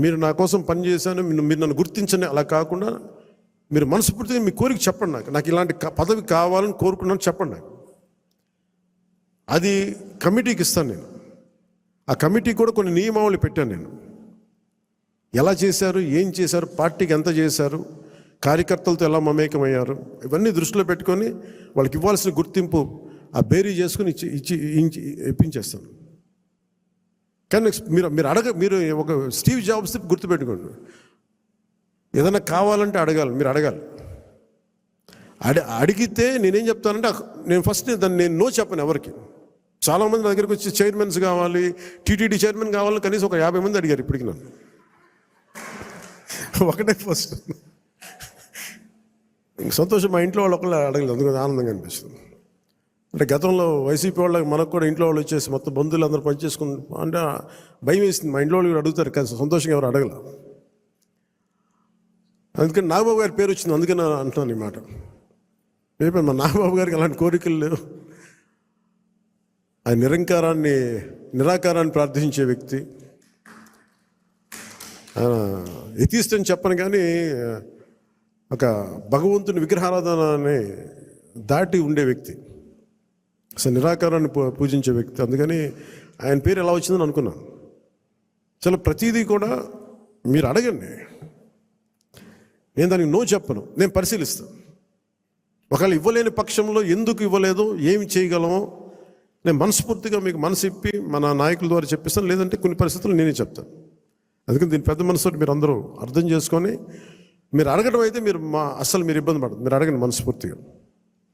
మీరు నా కోసం పని చేశాను మీరు నన్ను గుర్తించండి అలా కాకుండా మీరు మనస్ఫూర్తిగా మీ కోరిక చెప్పండి నాకు. నాకు ఇలాంటి పదవి కావాలని కోరుకున్నాను చెప్పండి నాకు. అది కమిటీకి ఇస్తాను నేను. ఆ కమిటీ కూడా కొన్ని నియమావళి పెట్టాను నేను. ఎలా చేశారు ఏం చేశారు పార్టీకి ఎంత చేశారు కార్యకర్తలతో ఎలా మమేకమయ్యారు ఇవన్నీ దృష్టిలో పెట్టుకొని వాళ్ళకి ఇవ్వాల్సిన గుర్తింపు ఆ బేరీ చేసుకుని ఇచ్చి ఇచ్చి ఇచ్చి ఇప్పించేస్తాను. కానీ మీరు మీరు అడగ మీరు ఒక స్టీవ్ జాబ్స్ గుర్తుపెట్టుకోండి. ఏదైనా కావాలంటే అడగాలి మీరు అడగాలి. అడి అడిగితే నేనేం చెప్తానంటే నేను ఫస్ట్ దాన్ని నేను నో చెప్పను ఎవరికి. చాలామంది నా దగ్గరికి వచ్చి చైర్మన్స్ కావాలి టీటీడీ చైర్మన్ కావాలని కనీసం ఒక యాభై మంది అడిగారు ఇప్పటికి నన్ను. ఒకటే ఫస్ట్. ఇంక సంతోషం మా ఇంట్లో వాళ్ళు ఒకళ్ళు అడగలేదు అందుకని ఆనందంగా అనిపిస్తుంది. అంటే గతంలో వైసీపీ వాళ్ళకి మనకు కూడా ఇంట్లో వాళ్ళు వచ్చేసి మొత్తం బంధువులు అందరూ పనిచేసుకుని అంటే భయం వేసింది. మా ఇంట్లో వాళ్ళు కూడా అడుగుతారు కానీ సంతోషంగా ఎవరు అడగల. అందుకని నాగబాబు గారి పేరు వచ్చింది అందుకని అంటున్నాను ఈ మాట. రేపు మా నాగబాబు గారికి అలాంటి కోరికలు లేవు. ఆయన నిరంకారాన్ని నిరాకారాన్ని ప్రార్థించే వ్యక్తి. ఆయన అని చెప్పను కానీ ఒక భగవంతుని విగ్రహారాధనని దాటి ఉండే వ్యక్తి. అసలు నిరాకారాన్ని పూ- పూజించే వ్యక్తి. అందుకని ఆయన పేరు ఎలా వచ్చిందని అనుకున్నాను. చాలా ప్రతిదీ కూడా మీరు అడగండి. నేను దానికి నో చెప్పను. నేను పరిశీలిస్తాను ఒకవేళ ఇవ్వలేని పక్షంలో ఎందుకు ఇవ్వలేదు ఏమి చేయగలమో నేను మనస్ఫూర్తిగా మీకు మనసు ఇప్పి మన నాయకుల ద్వారా చెప్పిస్తాను. లేదంటే కొన్ని పరిస్థితులు నేనే చెప్తాను. అందుకని దీని పెద్ద మనసు మీరు అందరూ అర్థం చేసుకొని మీరు అడగడం అయితే మీరు మా అస్సలు మీరు ఇబ్బంది పడదు మీరు అడగండి మనస్ఫూర్తిగా.